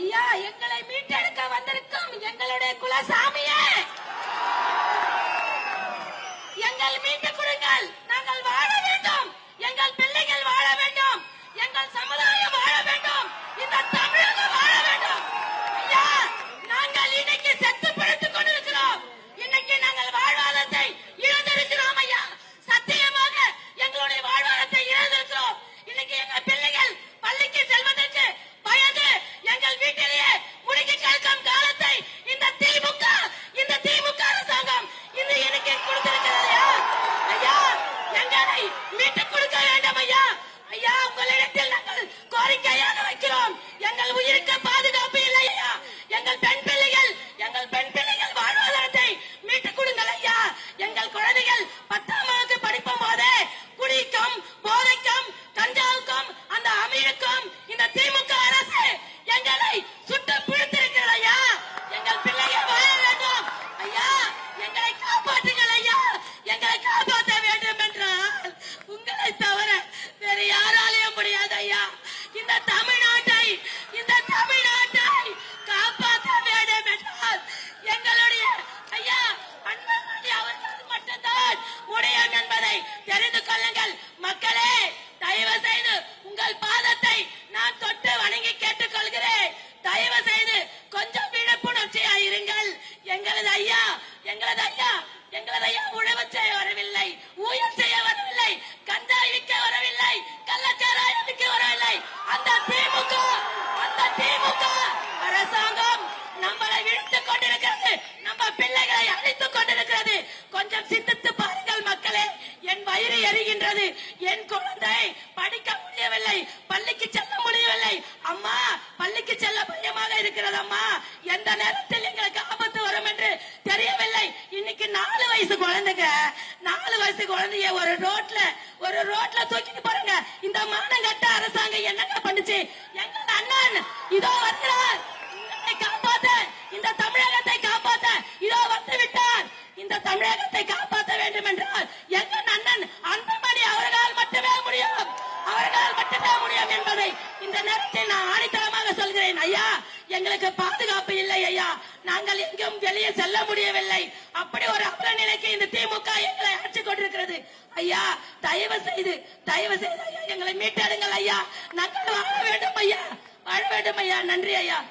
ஐயா எங்களை மீட்டெடுக்க வந்திருக்கும் எங்களுடைய குலசாமியே? இந்த தமிழ்நாட்டை இந்த தமிழ்நாட்டை காப்பாற்ற வேண்டும் என்றால் எங்களுடைய ஐயா அண்ணாமலை அவர்கள் மட்டும்தான் முடியும் என்பதை தெரிந்து கொள்ளுங்கள். மக்களே தயவு செய்து உங்கள் பாதத்தை நான் தொட்டு வணங்கி கேட்டுக்கொள்கிறேன். தயவு செய்து கொஞ்சம் விழிப்புணர்ச்சியா இருங்கள். எங்களது ஐயா எங்களது ஐயா இருக்கின்றது என் குழந்தை படிக்க முடியவில்லை. பள்ளிக்கு செல்ல முடியவில்லை. அம்மா பள்ளிக்கு செல்ல பயமாக இருக்கிறது அம்மா. எந்த நேரத்தில் எங்களுக்கு ஆபத்து வரும் என்று தெரியவில்லை. இன்னைக்கு நாலு வயசு குழந்தைங்க. நாலு வயசு குழந்தைய ஒரு ரோட்ல ஒரு ரோட்ல தூக்கிட்டு போறாங்க. இந்த மானங்கட்ட அரசாங்கம் என்னங்க பண்ணுச்சு? எங்கள் அண்ணன் இதோ வருகிறார். காப்பாத்த இந்த தமிழகத்தை காப்பாத்த இதோ வந்து விட்டார். இந்த தமிழகத்தை காப்பாற்ற வேண்டும் என்றால் இந்த நேரத்தில் நான் ஆணித்தனமாக சொல்கிறேன். ஐயா எங்களுக்கு பாதுகாப்பு இல்லை ஐயா. நாங்கள் எங்கும் வெளியே செல்ல முடியவில்லை. அப்படி ஒரு அவல நிலைக்கு இந்த திமுக எங்களை ஆட்சி கொண்டிருக்கிறது. ஐயா தயவு செய்து தயவு செய்து ஐயா எங்களை மீட்டெடுங்கள் ஐயா. நாங்கள் வாழ வேண்டும் ஐயா. வாழ வேண்டும் ஐயா. நன்றி ஐயா.